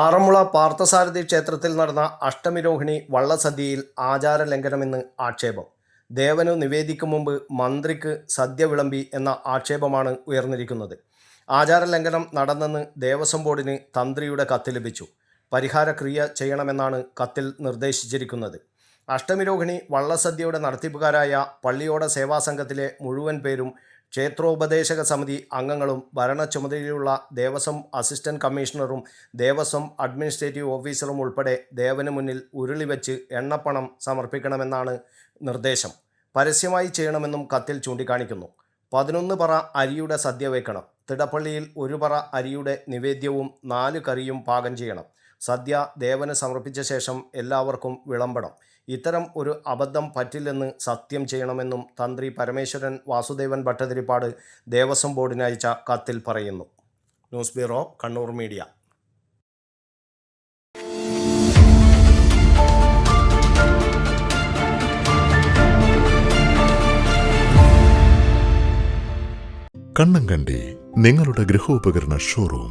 ആറന്മുള പാർത്ഥസാരഥി ക്ഷേത്രത്തിൽ നടന്ന അഷ്ടമിരോഹിണി വള്ളസദ്യയിൽ ആചാര ലംഘനമെന്ന് ആക്ഷേപം. ദേവനു നിവേദിക്കും മുമ്പ് മന്ത്രിക്ക് സദ്യ വിളമ്പി എന്ന ആക്ഷേപമാണ് ഉയർന്നിരിക്കുന്നത്. ആചാര ലംഘനം നടന്നെന്ന് ദേവസ്വം ബോർഡിന് തന്ത്രിയുടെ കത്ത് ലഭിച്ചു. പരിഹാരക്രിയ ചെയ്യണമെന്നാണ് കത്തിൽ നിർദ്ദേശിച്ചിരിക്കുന്നത്. അഷ്ടമിരോഹിണി വള്ളസദ്യയുടെ നടത്തിപ്പുകാരായ പള്ളിയോട സേവാ സംഘത്തിലെ മുഴുവൻ പേരും ക്ഷേത്രോപദേശക സമിതി അംഗങ്ങളും ഭരണ ചുമതലയുള്ള ദേവസ്വം അസിസ്റ്റന്റ് കമ്മീഷണറും ദേവസ്വം അഡ്മിനിസ്ട്രേറ്റീവ് ഓഫീസറും ഉൾപ്പെടെ ദേവന് മുന്നിൽ ഉരുളിവെച്ച് എണ്ണപ്പണം സമർപ്പിക്കണമെന്നാണ് നിർദ്ദേശം. പരസ്യമായി ചെയ്യണമെന്നും കത്തിൽ ചൂണ്ടിക്കാണിക്കുന്നു. പതിനൊന്ന് പറ അരിയുടെ സദ്യ വയ്ക്കണം തിടപ്പള്ളിയിൽ ഒരു പറ അരിയുടെ നിവേദ്യവും നാല് കറിയും പാകം ചെയ്യണം. സദ്യ ദേവന് സമർപ്പിച്ച ശേഷം എല്ലാവർക്കും വിളമ്പണം ഇത്തരം ഒരു അബദ്ധം പറ്റില്ലെന്ന് സത്യം ചെയ്യണമെന്നും തന്ത്രി പരമേശ്വരൻ വാസുദേവൻ ഭട്ടതിരിപ്പാട് ദേവസ്വം ബോർഡിന് അയച്ച കത്തിൽ പറയുന്നു. News bureau Kannur media. Kannankandi നിങ്ങളുടെ ഗൃഹോപകരണ ഷോറൂം